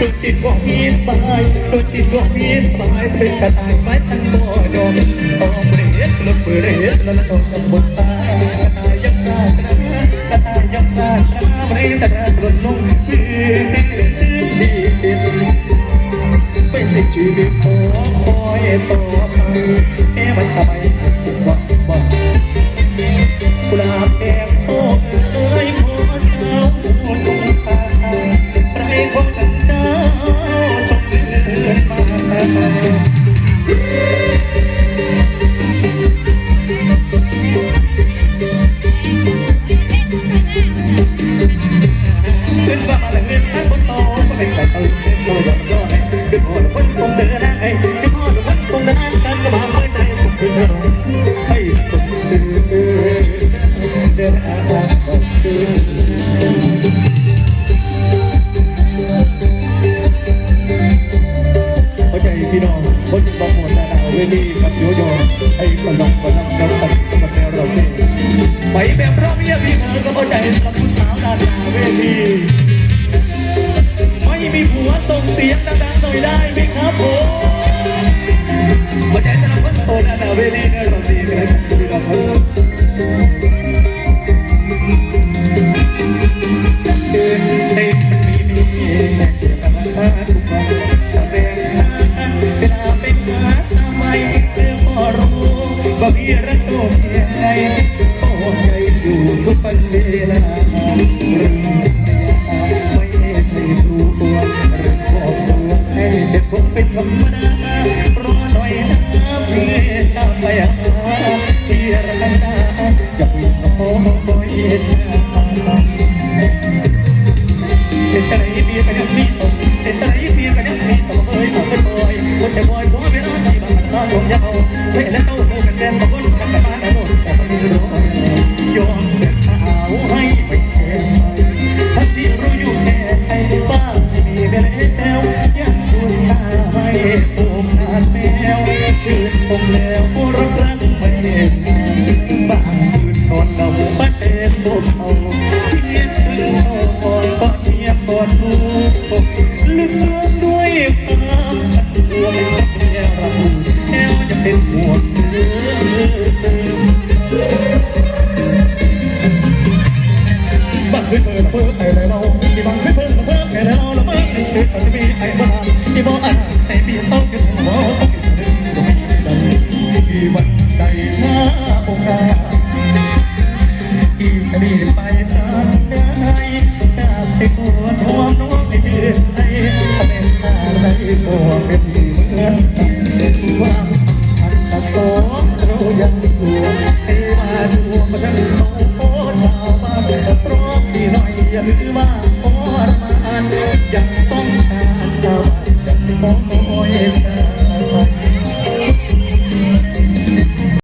ดวงจิตของพี่สายดวงจิตของพี่สายเป็นกระต่ายไม้ทันบ่อยอมสองเรียสลบเรสแล้วต้องกับบนตากระต่ายยักษ์กระต่ายยักษ์กระต่ายไม่จะได้หล่อนลงดีดีดีไม่สิชีวิตขอคอยต่อไปแม่ะมันทำไมสิ่งว่า เข้าใจพี่น้องคนบางคนนาาวเวลีกับโยโย่ให้คนลองคนลองน้ำตาสมัครแเราเนี่ยไปแบบรอบยี่มีเธอก็เข้าใจสำหรับผู้สาวนาหาเวลีไม่มีผัวส่งเสียงดังๆหน่อยได้ไหมครับผม ไป็นธรรมดาร้อนหน่อยนะเพื่อชาติไป ผมแล้วรักรักไม่เห็บางคืนนอนเราไม่เอสโดนเอา